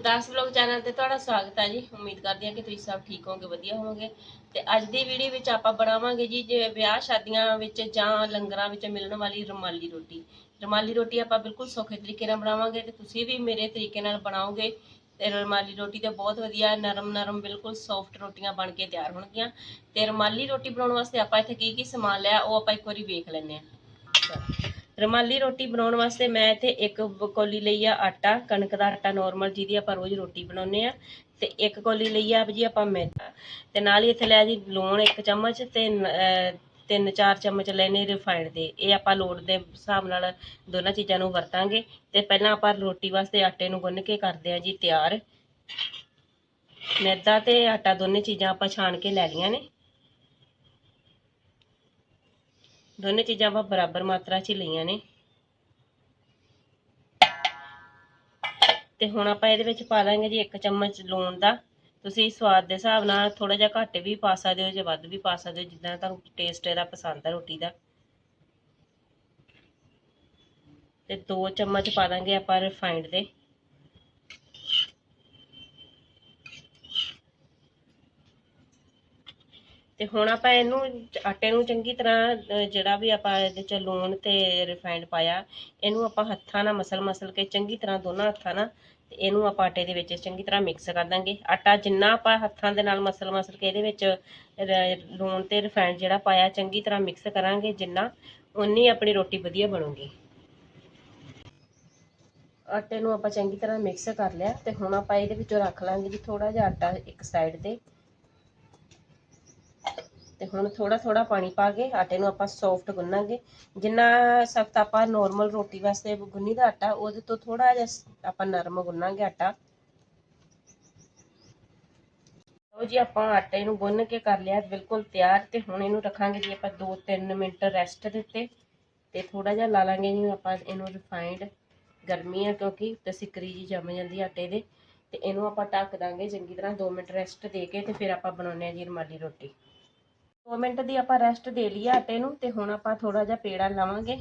10 vlog channel ਤੇ ਤੁਹਾਡਾ ਸਵਾਗਤ ਹੈ ਜੀ। ਉਮੀਦ ਕਰਦੀ ਹਾਂ ਕਿ ਤੁਸੀਂ ਸਭ ਠੀਕ ਹੋਵੋਗੇ, ਵਧੀਆ ਹੋਵੋਗੇ। ਤੇ ਅੱਜ ਦੀ ਵੀਡੀਓ ਵਿੱਚ ਆਪਾਂ ਬਣਾਵਾਂਗੇ ਜੀ ਜੇ ਵਿਆਹ ਸ਼ਾਦੀਆਂ ਵਿੱਚ ਜਾਂ ਲੰਗਰਾਂ ਵਿੱਚ ਮਿਲਣ ਵਾਲੀ ਰੁਮਾਲੀ ਰੋਟੀ। ਰੁਮਾਲੀ ਰੋਟੀ ਆਪਾਂ ਬਿਲਕੁਲ ਸੌਖੇ ਤਰੀਕੇ ਨਾਲ ਬਣਾਵਾਂਗੇ ਤੇ ਤੁਸੀਂ ਵੀ ਮੇਰੇ ਤਰੀਕੇ ਨਾਲ ਬਣਾਓਗੇ। ਤੇ ਰੁਮਾਲੀ ਰੋਟੀ ਤੇ ਬਹੁਤ ਵਧੀਆ ਨਰਮ ਨਰਮ ਬਿਲਕੁਲ ਸੌਫਟ ਰੋਟੀਆਂ ਬਣ ਕੇ ਤਿਆਰ ਹੋਣਗੀਆਂ। ਤੇ ਰੁਮਾਲੀ ਰੋਟੀ ਬਣਾਉਣ ਵਾਸਤੇ ਆਪਾਂ ਇੱਥੇ ਕੀ ਕੀ ਸਮਾਨ ਲਿਆ, ਉਹ ਆਪਾਂ ਇੱਕ ਵਾਰੀ ਵੇਖ ਲੈਂਦੇ ਹਾਂ। ਰੁਮਾਲੀ ਰੋਟੀ ਬਣਾਉਣ ਵਾਸਤੇ ਮੈਂ ਇੱਥੇ ਇੱਕ ਬ- ਕੌਲੀ ਲਈ ਆ ਆਟਾ, ਕਣਕ ਦਾ ਆਟਾ ਨਾਰਮਲ ਜਿਹਦੀ ਆਪਾਂ ਰੋਜ਼ ਰੋਟੀ ਬਣਾਉਂਦੇ ਆ ਤੇ ਇੱਕ ਕੌਲੀ ਲਈ ਆ ਜੀ ਆਪਾਂ ਮੈਦਾ ਤੇ ਨਾਲ ਹੀ ਇੱਥੇ ਲਿਆ ਜੀ ਲੂਣ ਇੱਕ ਚਮਚ ਤੇ ਤਿੰਨ ਚਾਰ ਚਮਚ ਲੈਣੇ ਰਿਫਾਈਨਡ ਦੇ, ਇਹ ਆਪਾਂ ਲੋੜ ਦੇ ਹਿਸਾਬ ਨਾਲ ਦੋਨਾਂ ਚੀਜ਼ਾਂ ਨੂੰ ਵਰਤਾਂਗੇ ਤੇ ਪਹਿਲਾਂ ਆਪਾਂ ਰੋਟੀ ਵਾਸਤੇ ਆਟੇ ਨੂੰ ਗੁੰਨ ਕੇ ਕਰਦੇ ਆ ਜੀ ਤਿਆਰ। ਮੈਦਾ ਤੇ ਆਟਾ ਦੋਨੇ ਚੀਜ਼ਾਂ ਆਪਾਂ ਛਾਣ ਕੇ ਲੈ ਲਈਆਂ ਨੇ। ਦੋਨੇ ਚੀਜ਼ਾਂ ਆਪਾਂ ਬਰਾਬਰ ਮਾਤਰਾ 'ਚ ਹੀ ਲਈਆਂ ਨੇ। ਤੇ ਹੁਣ ਆਪਾਂ ਇਹਦੇ ਵਿੱਚ ਪਾ ਦਾਂਗੇ ਜੀ ਇੱਕ ਚਮਚ ਲੂਣ ਦਾ। ਤੁਸੀਂ ਸਵਾਦ ਦੇ ਹਿਸਾਬ ਨਾਲ ਥੋੜਾ ਜਿਹਾ ਘੱਟ ਵੀ ਪਾ ਸਕਦੇ ਹੋ ਜਾਂ ਵੱਧ ਵੀ ਪਾ ਸਕਦੇ ਹੋ, ਜਿੱਦਾਂ ਤੁਹਾਨੂੰ ਟੇਸਟ ਇਹਦਾ ਪਸੰਦ ਹੈ ਰੋਟੀ ਦਾ। ਤੇ ਦੋ ਚਮਚ ਪਾ ਦਾਂਗੇ ਆਪਾਂ ਰਿਫਾਈਨਡ ਦੇ। ਤੇ ਹੁਣ ਆਪਾਂ ਇਹਨੂੰ ਆਟੇ ਨੂੰ ਚੰਗੀ ਤਰ੍ਹਾਂ ਜਿਹੜਾ ਵੀ ਆਪਾਂ ਇਹਦੇ ਚ ਲੂਣ ਤੇ ਰਿਫਾਈਨਡ ਪਾਇਆ, ਇਹਨੂੰ ਆਪਾਂ ਹੱਥਾਂ ਨਾਲ ਮਸਲ ਮਸਲ ਕੇ ਚੰਗੀ ਤਰ੍ਹਾਂ ਦੋਨਾਂ ਹੱਥਾਂ ਨਾਲ ਤੇ ਇਹਨੂੰ ਆਪਾਂ ਆਟੇ ਦੇ ਵਿੱਚ ਚੰਗੀ ਤਰ੍ਹਾਂ ਮਿਕਸ ਕਰ ਦਾਂਗੇ। ਆਟਾ ਜਿੰਨਾ ਆਪਾਂ ਹੱਥਾਂ ਦੇ ਨਾਲ ਮਸਲ ਮਸਲ ਕੇ ਇਹਦੇ ਵਿੱਚ ਲੂਣ ਤੇ ਰਿਫਾਈਨਡ ਜਿਹੜਾ ਪਾਇਆ, ਚੰਗੀ ਤਰ੍ਹਾਂ ਮਿਕਸ ਕਰਾਂਗੇ ਜਿੰਨਾ ਉਨੀ ਆਪਣੀ ਰੋਟੀ ਵਧੀਆ ਬਣੂਗੀ। ਆਟੇ ਨੂੰ ਆਪਾਂ ਚੰਗੀ ਤਰ੍ਹਾਂ ਮਿਕਸ ਕਰ ਲਿਆ ਤੇ ਹੁਣ ਆਪਾਂ ਇਹਦੇ ਵਿੱਚੋਂ ਰੱਖ ਲਾਂਗੇ ਜੀ ਥੋੜਾ ਜਿਹਾ ਆਟਾ ਇੱਕ ਸਾਈਡ ਤੇ। ਹੁਣ ਥੋੜਾ ਥੋੜਾ ਪਾਣੀ ਪਾ ਕੇ ਆਟੇ ਨੂੰ ਆਪਾਂ ਸੌਫਟ ਗੁੰਨਾਂਗੇ। ਜਿੰਨਾ ਸਖਤ ਆਪਾਂ ਨੋਰਮਲ ਰੋਟੀ ਵਾਸਤੇ ਗੁੰਨੀ ਦਾ ਆਟਾ, ਉਹਦੇ ਤੋਂ ਥੋੜਾ ਜਿਹਾ ਆਪਾਂ ਨਰਮ ਗੁੰਨਾਂਗੇ ਆਟਾ। ਲਓ ਜੀ, ਆਪਾਂ ਆਟੇ ਨੂੰ ਗੁੰਨ ਕੇ ਕਰ ਲਿਆ, ਬਿਲਕੁਲ ਤਿਆਰ ਤੇ ਹੁਣ ਇਹਨੂੰ ਰੱਖਾਂਗੇ ਜੀ ਆਪਾਂ 2-3 ਮਿੰਟ ਰੈਸਟ ਦਿੱਤੇ ਤੇ ਥੋੜਾ ਜਿਹਾ ਲਾ ਲਾਂਗੇ ਜੀ, ਆਪਾਂ ਇਹਨੂੰ ਰਿਫਾਈਨਡ ਗਰਮੀ ਆ, ਕਿਉਂਕਿ ਤੇ ਸਿਕਰੀ ਜੀ ਜੰਮ ਜਾਂਦੀ ਆਟੇ ਦੇ। ਤੇ ਇਹਨੂੰ ਆਪਾਂ ਢੱਕ ਦਾਂਗੇ, ਚੰਗੀ ਤਰ੍ਹਾਂ 2 ਮਿੰਟ ਰੈਸਟ ਦੇ ਕੇ ਤੇ ਫਿਰ ਆਪਾਂ ਬਣਾਉਂਦੇ ਆ ਜੀ ਰੁਮਾਲੀ ਰੋਟੀ। 2 ਮਿੰਟ ਦੀ ਆਪਾਂ ਰੈਸਟ ਦੇ ਲਈ ਆਟੇ ਨੂੰ ਤੇ ਹੁਣ ਆਪਾਂ ਥੋੜਾ ਜਿਹਾ ਪੇੜਾ ਲਵਾਂਗੇ।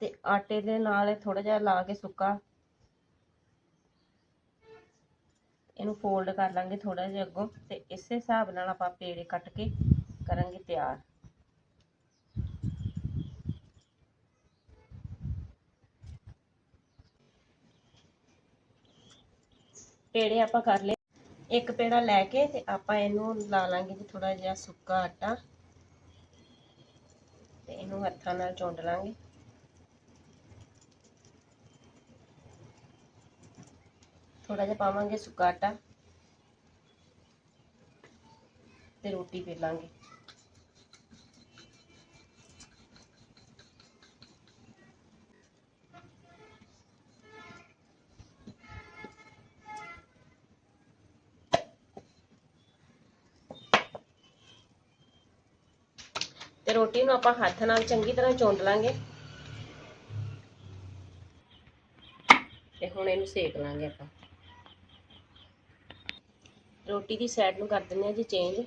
ਤੇ ਆਟੇ ਦੇ ਨਾਲ ਥੋੜਾ ਜਿਹਾ ਲਾ ਕੇ ਸੁੱਕਾ। ਇਹਨੂੰ ਫੋਲਡ ਕਰ ਲਾਂਗੇ ਥੋੜਾ ਜਿਹਾ ਅੱਗੋਂ ਤੇ ਇਸੇ ਹਿਸਾਬ ਨਾਲ ਆਪਾਂ ਪੇੜੇ ਕੱਟ ਕੇ ਕਰਾਂਗੇ ਤਿਆਰ। ਪੇੜੇ ਆਪਾਂ ਕਰ ਲਏ। ਇੱਕ ਪੇੜਾ ਲੈ ਕੇ ਤੇ ਆਪਾਂ ਇਹਨੂੰ ਲਾ ਲਾਂਗੇ ਜੀ ਥੋੜਾ ਜਿਹਾ ਸੁੱਕਾ ਆਟਾ। ਤੇ ਇਹਨੂੰ ਹੱਥਾਂ ਨਾਲ ਚੁੰਡ ਲਾਂਗੇ। ਥੋੜਾ ਜਿਹਾ ਪਾਵਾਂਗੇ ਸੁੱਕਾ ਆਟਾ। ਤੇ ਰੋਟੀ ਵੇਲਾਂਗੇ ਤੇ ਰੋਟੀ ਨੂੰ ਆਪਾਂ ਹੱਥ ਨਾਲ ਚੰਗੀ ਤਰ੍ਹਾਂ ਚੁੰਡ ਲਾਂਗੇ। ਤੇ ਹੁਣ ਇਹਨੂੰ ਸੇਕ ਲਾਂਗੇ ਆਪਾਂ। ਰੋਟੀ ਦੀ ਸਾਈਡ ਨੂੰ ਕਰ ਦਿੰਦੇ ਆ ਜੀ ਚੇਂਜ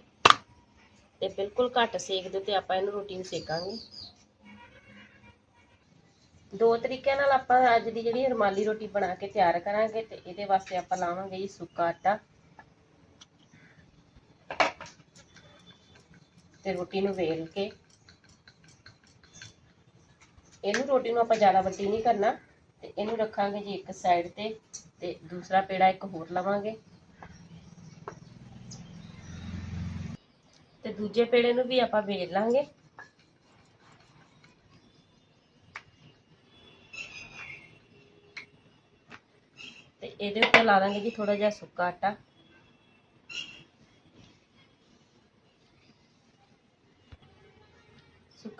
ਤੇ ਬਿਲਕੁਲ ਘੱਟ ਸੇਕ ਦੇ ਉੱਤੇ ਆਪਾਂ ਇਹਨੂੰ ਰੋਟੀ ਨੂੰ ਸੇਕਾਂਗੇ। ਦੋ ਤਰੀਕਿਆਂ ਨਾਲ ਆਪਾਂ ਅੱਜ ਦੀ ਜਿਹੜੀ ਰੁਮਾਲੀ ਰੋਟੀ ਬਣਾ ਕੇ ਤਿਆਰ ਕਰਾਂਗੇ ਤੇ ਇਹਦੇ ਵਾਸਤੇ ਆਪਾਂ ਲਾਵਾਂਗੇ ਜੀ ਸੁੱਕਾ ਆਟਾ। ਤੇ ਰੋਟੀ ਨੂੰ ਵੇਲ ਕੇ ਇਹਨੂੰ ਰੋਟੀ ਨੂੰ ਆਪਾਂ ਜ਼ਿਆਦਾ ਵੱਡੀ ਨਹੀਂ ਕਰਨਾ ਤੇ ਇਹਨੂੰ ਰੱਖਾਂਗੇ ਜੀ ਇੱਕ ਸਾਈਡ ਤੇ ਤੇ ਦੂਸਰਾ ਪੇੜਾ ਇੱਕ ਹੋਰ ਲਵਾਂਗੇ। ਤੇ ਦੂਜੇ ਪੇੜੇ ਨੂੰ ਵੀ ਆਪਾਂ ਵੇਲ ਲਾਂਗੇ। ਤੇ ਇਹਦੇ ਉੱਤੇ ਲਾ ਦਾਂਗੇ ਜੀ ਥੋੜਾ ਜਿਹਾ ਸੁੱਕਾ ਆਟਾ।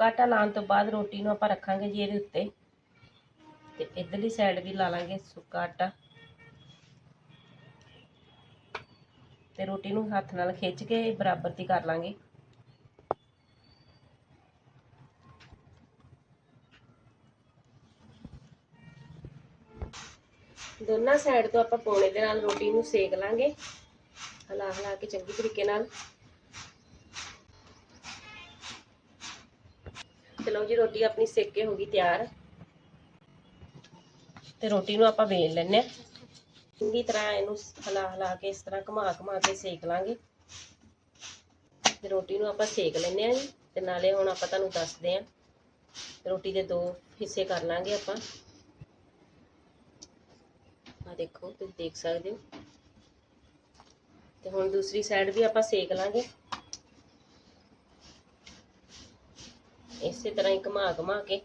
ਸੁੱਕਾ ਆਟਾ ਲਾਉਣ ਤੋਂ ਬਾਅਦ ਰੋਟੀ ਨੂੰ ਆਪਾਂ ਰੱਖਾਂਗੇ ਜੀ ਇਹਦੇ ਉੱਤੇ। ਤੇ ਇਧਰਲੀ ਸਾਈਡ ਵੀ ਲਾ ਲਾਂਗੇ ਸੁੱਕਾ ਆਟਾ। ਤੇ ਰੋਟੀ ਨੂੰ ਹੱਥ ਨਾਲ ਖਿੱਚ ਕੇ ਬਰਾਬਰ ਦੀ ਕਰ ਲਾਂਗੇ। ਦੋਨਾਂ ਸਾਈਡ ਤੋਂ ਆਪਾਂ ਪੌਣੇ ਦੇ ਨਾਲ ਰੋਟੀ ਨੂੰ ਸੇਕ ਲਾਂਗੇ। ਹਲਾ ਹਲਾ ਕੇ ਚੰਗੀ ਤਰੀਕੇ ਨਾਲ। ਚਲੋ ਜੀ, ਰੋਟੀ ਆਪਣੀ ਸੇਕ ਕੇ ਹੋ ਗਈ ਤਿਆਰ। ਤੇ ਰੋਟੀ ਨੂੰ ਆਪਾਂ ਵੇਲ ਲੈਣੇ ਆ ਚੰਗੀ ਤਰ੍ਹਾਂ ਇਹਨੂੰ ਹਿਲਾ ਹਿਲਾ ਕੇ ਇਸ ਤਰ੍ਹਾਂ ਘੁਮਾ ਘੁਮਾ ਕੇ ਸੇਕ ਲਾਂਗੇ। ਤੇ ਰੋਟੀ ਨੂੰ ਆਪਾਂ ਸੇਕ ਲੈਣੇ ਆ ਜੀ। ਤੇ ਨਾਲੇ ਹੁਣ ਆਪਾਂ ਤੁਹਾਨੂੰ ਦੱਸਦੇ ਆ ਰੋਟੀ ਦੇ ਦੋ ਹਿੱਸੇ ਕਰ ਲਾਂਗੇ ਆਪਾਂ। ਆ ਦੇਖੋ, ਤੁਸੀਂ ਦੇਖ ਸਕਦੇ ਹੋ। ਤੇ ਹੁਣ ਦੂਸਰੀ ਸਾਈਡ ਵੀ ਆਪਾਂ ਸੇਕ ਲਾਂਗੇ। ਇਸੇ ਤਰ੍ਹਾਂ ਹੀ ਘੁਮਾ ਘੁਮਾ ਕੇ।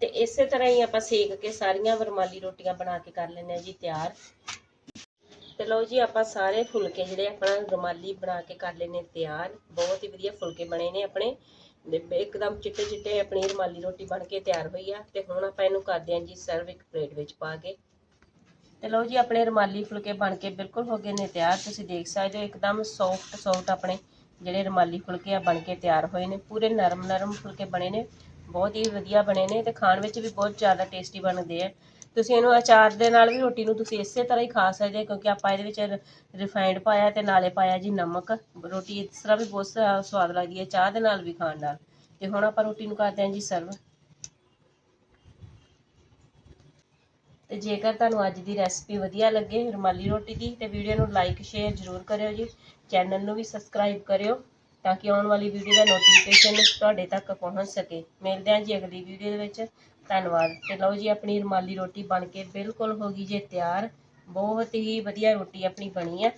ਤੇ ਇਸੇ ਤਰ੍ਹਾਂ ਹੀ ਆਪਾਂ ਸੇਕ ਕੇ ਸਾਰੀਆਂ ਵਰਮਾਲੀ ਰੋਟੀਆਂ ਬਣਾ ਕੇ ਕਰ ਲੈਂਦੇ ਆ ਜੀ ਤਿਆਰ। ਤੇ ਲਓ ਜੀ, ਆਪਾਂ ਸਾਰੇ ਫੁਲਕੇ ਜਿਹੜੇ ਆਪਣਾ ਰੁਮਾਲੀ ਬਣਾ ਕੇ ਕਰ ਲੈਨੇ ਤਿਆਰ। ਬਹੁਤ ਹੀ ਵਧੀਆ ਫੁਲਕੇ ਬਣੇ ਨੇ ਆਪਣੇ। ਤੇ ਇੱਕਦਮ ਚਿੱਟੇ ਚਿੱਟੇ ਆਪਣੀ ਰੁਮਾਲੀ ਰੋਟੀ ਬਣ ਕੇ ਤਿਆਰ ਹੋਈ ਆ ਤੇ ਹੁਣ ਆਪਾਂ ਇਹਨੂੰ ਕਰਦੇ ਹਾਂ ਜੀ ਸਰਵ ਇੱਕ ਪਲੇਟ ਵਿੱਚ ਪਾ ਕੇ। ਤੇ ਲਓ ਜੀ, ਆਪਣੇ ਰੁਮਾਲੀ ਫੁਲਕੇ ਬਣ ਕੇ ਬਿਲਕੁਲ ਹੋ ਗਏ ਨੇ ਤਿਆਰ। ਤੁਸੀਂ ਦੇਖ ਸਕਦੇ ਹੋ, ਇੱਕਦਮ ਸੌਫਟ ਸੌਫਟ ਆਪਣੇ ਜਿਹੜੇ ਰੁਮਾਲੀ ਫੁਲਕੇ ਆ ਬਣ ਕੇ ਤਿਆਰ ਹੋਏ ਨੇ। ਪੂਰੇ ਨਰਮ ਨਰਮ ਫੁਲਕੇ ਬਣੇ ਨੇ। ਬਹੁਤ ਹੀ ਵਧੀਆ ਬਣੇ ਨੇ ਤੇ ਖਾਣ ਵਿੱਚ ਵੀ ਬਹੁਤ ਜ਼ਿਆਦਾ ਟੇਸਟੀ ਬਣਦੇ ਆ। ਤੁਸੀਂ ਇਹਨੂੰ ਅਚਾਰ ਦੇ ਨਾਲ ਵੀ ਰੋਟੀ ਨੂੰ ਤੁਸੀਂ ਇਸੇ ਤਰ੍ਹਾਂ ਹੀ ਖਾ ਸਕਦੇ ਹੋ, ਕਿਉਂਕਿ ਆਪਾਂ ਇਹਦੇ ਵਿੱਚ ਰਿਫਾਈਨਡ ਪਾਇਆ ਤੇ ਨਾਲੇ ਪਾਇਆ ਜੀ ਨਮਕ। ਰੋਟੀ ਇਸ ਤਰ੍ਹਾਂ ਵੀ ਬਹੁਤ ਸਵਾਦ ਲੱਗਦੀ ਹੈ, ਚਾਹ ਦੇ ਨਾਲ ਵੀ ਖਾਣ ਨਾਲ। ਤੇ ਹੁਣ ਆਪਾਂ ਰੋਟੀ ਨੂੰ ਕਰਦੇ ਹਾਂ ਜੀ ਸਰਵ ਤੇ ਜੇਕਰ ਤੁਹਾਨੂੰ ਅੱਜ ਦੀ ਰੈਸਪੀ ਵਧੀਆ ਲੱਗੇ, ਰੁਮਾਲੀ ਰੋਟੀ ਦੀ, ਤੇ ਵੀਡੀਓ ਨੂੰ ਲਾਈਕ ਸ਼ੇਅਰ ਜ਼ਰੂਰ ਕਰਿਓ ਜੀ। ਚੈਨਲ ਨੂੰ ਵੀ ਸਬਸਕ੍ਰਾਈਬ ਕਰਿਓ, ਤਾਂ ਕਿ ਆਉਣ ਵਾਲੀ ਵੀਡੀਓ ਦਾ ਨੋਟੀਫਿਕੇਸ਼ਨ ਤੁਹਾਡੇ ਤੱਕ ਪਹੁੰਚ ਸਕੇ। ਮਿਲਦੇ ਹਾਂ ਜੀ ਅਗਲੀ ਵੀਡੀਓ ਦੇ ਵਿੱਚ। ਧੰਨਵਾਦ। ਤੇ ਲਓ ਜੀ, ਆਪਣੀ ਰੁਮਾਲੀ ਰੋਟੀ ਬਣ ਕੇ ਬਿਲਕੁਲ ਹੋ ਗਈ ਜੇ ਤਿਆਰ। ਬਹੁਤ ਹੀ ਵਧੀਆ ਰੋਟੀ ਆਪਣੀ ਬਣੀ ਆ।